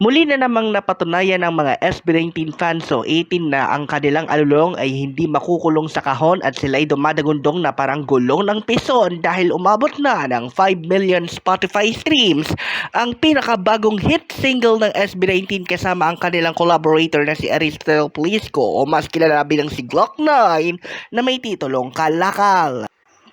Muli na namang napatunayan ng mga SB19 fans o 18 na ang kanilang alulong ay hindi makukulong sa kahon at sila'y dumadagundong na parang gulong ng pison dahil umabot na ng 5 million Spotify streams ang pinakabagong hit single ng SB19 kasama ang kanilang collaborator na si Aristotle Plisco o mas kilala bilang si Glock 9 na may titulong Kalakal.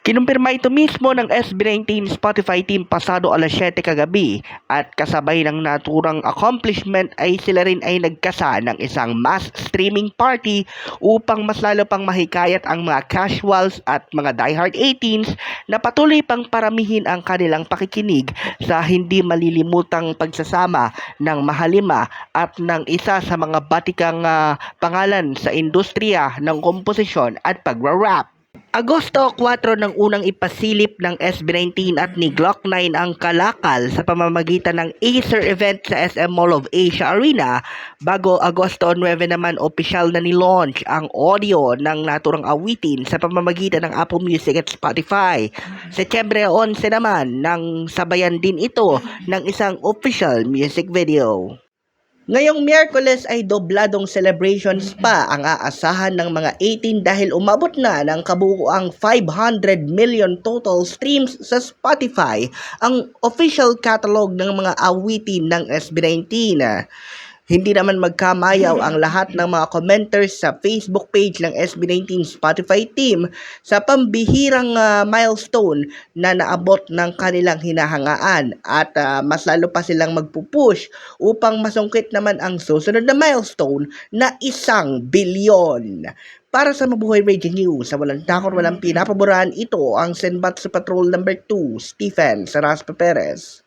Kinumpirma ito mismo ng SB19 Spotify team pasado alas 7 kagabi at kasabay ng naturang accomplishment ay sila rin ay nagkasa ng isang mass streaming party upang mas lalo pang mahikayat ang mga casuals at mga diehard 18s na patuloy pang paramihin ang kanilang pakikinig sa hindi malilimutang pagsasama ng mahalima at ng isa sa mga batikang ah, pangalan sa industriya ng komposisyon at pagra-rap. Agosto 4 nang unang ipasilip ng SB19 at ni Glock 9 ang kalakal sa pamamagitan ng Acer event sa SM Mall of Asia Arena bago Agosto 9 naman opisyal na ni-launch ang audio ng naturang awitin sa pamamagitan ng Apple Music at Spotify. Setyembre 11 naman nang sabayan din ito ng isang official music video. Ngayong Miyerkules ay dobladong celebrations pa ang aasahan ng mga 18 dahil umabot na ng kabuuang 500 million total streams sa Spotify ang official catalog ng mga awitin ng SB19. Hindi naman magkamayaw ang lahat ng mga commenters sa Facebook page ng SB19 Spotify team sa pambihirang ah, milestone na naabot ng kanilang hinahangaan at ah, mas lalo pa silang magpupush upang masungkit naman ang susunod na milestone na isang bilyon. Para sa Mabuhay Radio News, sa walang takot, walang pinapaboran, ito ang Senbat sa Patrol number 2, Stephen Saraspa Perez.